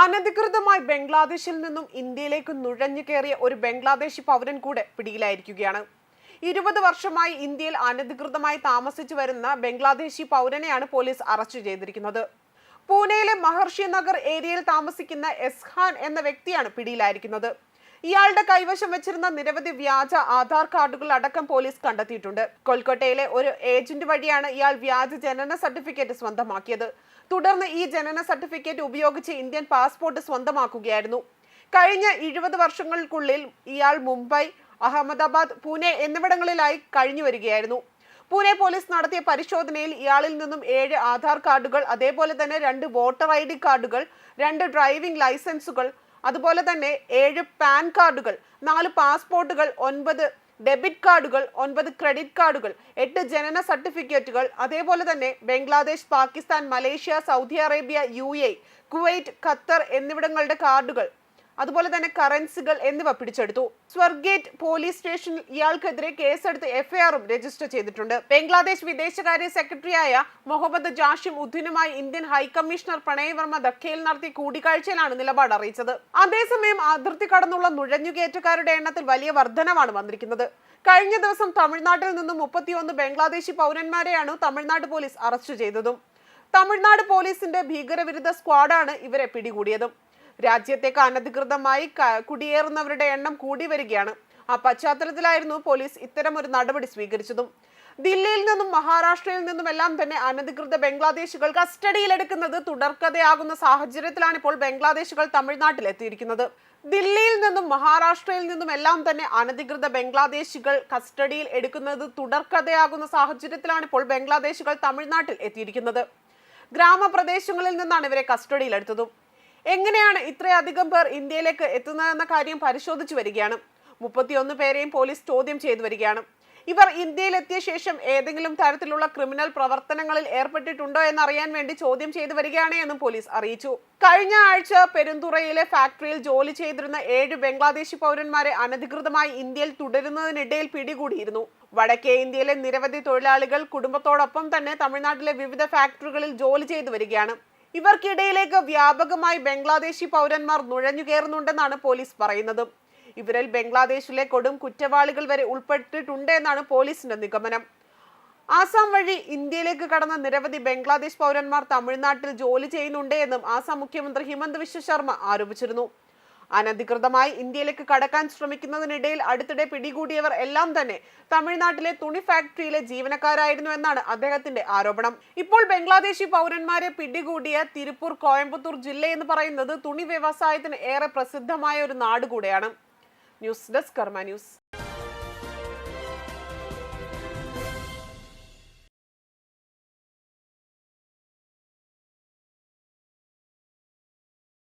അനധികൃതമായി ബംഗ്ലാദേശിൽ നിന്നും ഇന്ത്യയിലേക്ക് നുഴഞ്ഞു കയറിയ ഒരു ബംഗ്ലാദേശി പൗരൻ കൂടെ പിടിയിലായിരിക്കുകയാണ്. ഇരുപത് വർഷമായി ഇന്ത്യയിൽ അനധികൃതമായി താമസിച്ചു വരുന്ന ബംഗ്ലാദേശി പൗരനെയാണ് പോലീസ് അറസ്റ്റ് ചെയ്തിരിക്കുന്നത്. പൂനെയിലെ മഹർഷി നഗർ ഏരിയയിൽ താമസിക്കുന്ന എസ്ഹാൻ എന്ന വ്യക്തിയാണ് പിടിയിലായിരിക്കുന്നത്. ഇയാളുടെ കൈവശം വെച്ചിരുന്ന നിരവധി വ്യാജ ആധാർ കാർഡുകൾ അടക്കം പോലീസ് കണ്ടെത്തിയിട്ടുണ്ട്. കൊൽക്കട്ടയിലെ ഒരു ഏജന്റ് വഴിയാണ് ഇയാൾ വ്യാജ ജനന സർട്ടിഫിക്കറ്റ് സ്വന്തമാക്കിയത്. തുടർന്ന് ഈ ജനന സർട്ടിഫിക്കറ്റ് ഉപയോഗിച്ച് ഇന്ത്യൻ പാസ്പോർട്ട് സ്വന്തമാക്കുകയായിരുന്നു. കഴിഞ്ഞ എഴുപത് വർഷങ്ങൾക്കുള്ളിൽ ഇയാൾ മുംബൈ അഹമ്മദാബാദ് പൂനെ എന്നിവിടങ്ങളിലായി കഴിഞ്ഞു വരികയായിരുന്നു. പൂനെ പോലീസ് നടത്തിയ പരിശോധനയിൽ ഇയാളിൽ നിന്നും ഏഴ് ആധാർ കാർഡുകൾ അതേപോലെ തന്നെ രണ്ട് വോട്ടർ ഐ ഡി കാർഡുകൾ രണ്ട് ഡ്രൈവിംഗ് ലൈസൻസുകൾ അതുപോലെ തന്നെ ഏഴ് പാൻ കാർഡുകൾ നാല് പാസ്പോർട്ടുകൾ ഒൻപത് ഡെബിറ്റ് കാർഡുകൾ ഒൻപത് ക്രെഡിറ്റ് കാർഡുകൾ എട്ട് ജനന സർട്ടിഫിക്കറ്റുകൾ അതേപോലെ തന്നെ Bangladesh Pakistan Malaysia Saudi Arabia U A Kuwait Qatar എന്നിവിടങ്ങളുടെ കാർഡുകൾ. അതുപോലെ തന്നെ കറൻസികൾ എന്നിവ പിടിച്ചെടുത്തു. സ്വർഗേറ്റ് പോലീസ് സ്റ്റേഷനിൽ ഇയാൾക്കെതിരെ കേസെടുത്ത് എഫ്ഐആറും രജിസ്റ്റർ ചെയ്തിട്ടുണ്ട്. ബംഗ്ലാദേശ് വിദേശകാര്യ സെക്രട്ടറിയായ Muhammad Jashim ഉദ്ദിനുമായി Indian high commissioner Pranay Varma Varma ധക്കയിൽ നടത്തിയ കൂടിക്കാഴ്ചയിലാണ് നിലപാട് അറിയിച്ചത്. അതേസമയം അതിർത്തി കടന്നുള്ള നുഴഞ്ഞുകയറ്റക്കാരുടെ എണ്ണത്തിൽ വലിയ വർധനമാണ് വന്നിരിക്കുന്നത്. കഴിഞ്ഞ ദിവസം തമിഴ്നാട്ടിൽ നിന്നും മുപ്പത്തിയൊന്ന് ബംഗ്ലാദേശി പൗരന്മാരെയാണ് തമിഴ്നാട് പോലീസ് അറസ്റ്റ് ചെയ്തതും. തമിഴ്നാട് പോലീസിന്റെ ഭീകരവിരുദ്ധ സ്ക്വാഡാണ് ഇവരെ പിടികൂടിയതും. രാജ്യത്തേക്ക് അനധികൃതമായി കുടിയേറുന്നവരുടെ എണ്ണം കൂടി വരികയാണ്. ആ പശ്ചാത്തലത്തിലായിരുന്നു പോലീസ് ഇത്തരം ഒരു നടപടി സ്വീകരിച്ചതും. ദില്ലിയിൽ നിന്നും മഹാരാഷ്ട്രയിൽ നിന്നും എല്ലാം തന്നെ അനധികൃത ബംഗ്ലാദേശികൾ കസ്റ്റഡിയിലെടുക്കുന്നത് തുടർക്കഥയാകുന്ന സാഹചര്യത്തിലാണ് ഇപ്പോൾ ബംഗ്ലാദേശികൾ തമിഴ്നാട്ടിൽ എത്തിയിരിക്കുന്നത്. ദില്ലിയിൽ നിന്നും മഹാരാഷ്ട്രയിൽ നിന്നും എല്ലാം തന്നെ അനധികൃത ബംഗ്ലാദേശികൾ കസ്റ്റഡിയിൽ എടുക്കുന്നത് തുടർക്കഥയാകുന്ന സാഹചര്യത്തിലാണ് ഇപ്പോൾ ബംഗ്ലാദേശികൾ തമിഴ്നാട്ടിൽ എത്തിയിരിക്കുന്നത്. ഗ്രാമപ്രദേശങ്ങളിൽ നിന്നാണ് ഇവരെ കസ്റ്റഡിയിലെടുത്തതും. എങ്ങനെയാണ് ഇത്രയധികം പേർ ഇന്ത്യയിലേക്ക് എത്തുന്നതെന്ന കാര്യം പരിശോധിച്ചു വരികയാണ്. മുപ്പത്തിയൊന്ന് പേരെയും പോലീസ് ചോദ്യം ചെയ്തു വരികയാണ്. ഇവർ ഇന്ത്യയിലെത്തിയ ശേഷം ഏതെങ്കിലും തരത്തിലുള്ള ക്രിമിനൽ പ്രവർത്തനങ്ങളിൽ ഏർപ്പെട്ടിട്ടുണ്ടോ എന്നറിയാൻ വേണ്ടി ചോദ്യം ചെയ്തു വരികയാണ് എന്നും പോലീസ് അറിയിച്ചു. കഴിഞ്ഞ ആഴ്ച പെരുന്തുറയിലെ ഫാക്ടറിയിൽ ജോലി ചെയ്തിരുന്ന ഏഴ് ബംഗ്ലാദേശി പൗരന്മാരെ അനധികൃതമായി ഇന്ത്യയിൽ തുടരുന്നതിനിടയിൽ പിടികൂടിയിരുന്നു. വടക്കേ ഇന്ത്യയിലെ നിരവധി തൊഴിലാളികൾ കുടുംബത്തോടൊപ്പം തന്നെ തമിഴ്നാട്ടിലെ വിവിധ ഫാക്ടറികളിൽ ജോലി ചെയ്തു വരികയാണ്. ഇവർക്കിടയിലേക്ക് വ്യാപകമായി ബംഗ്ലാദേശി പൗരന്മാർ നുഴഞ്ഞു കയറുന്നുണ്ടെന്നാണ് പോലീസ് പറയുന്നത്. ഇവരിൽ ബംഗ്ലാദേശിലെ കൊടും കുറ്റവാളികൾ വരെ ഉൾപ്പെട്ടിട്ടുണ്ട് എന്നാണ് പോലീസിന്റെ നിഗമനം. ആസാം വഴി ഇന്ത്യയിലേക്ക് കടന്ന നിരവധി ബംഗ്ലാദേശ് പൗരന്മാർ തമിഴ്നാട്ടിൽ ജോലി ചെയ്യുന്നുണ്ട് എന്നും ആസാം മുഖ്യമന്ത്രി ഹിമന്ത് വിശ്വ ശർമ്മ ആരോപിച്ചിരുന്നു. അനധികൃതമായി ഇന്ത്യയിലേക്ക് കടക്കാൻ ശ്രമിക്കുന്നതിനിടയിൽ അടുത്തിടെ പിടികൂടിയവർ എല്ലാം തന്നെ തമിഴ്നാട്ടിലെ തുണി ഫാക്ടറിയിലെ ജീവനക്കാരായിരുന്നു എന്നാണ് അദ്ദേഹത്തിന്റെ ആരോപണം. ഇപ്പോൾ ബംഗ്ലാദേശി പൗരന്മാരെ പിടികൂടിയ തിരുപ്പൂർ കോയമ്പത്തൂർ ജില്ല എന്ന് പറയുന്നത് തുണി വ്യവസായത്തിന് ഏറെ പ്രസിദ്ധമായ ഒരു നാട് കൂടെയാണ്. News desk Karma news.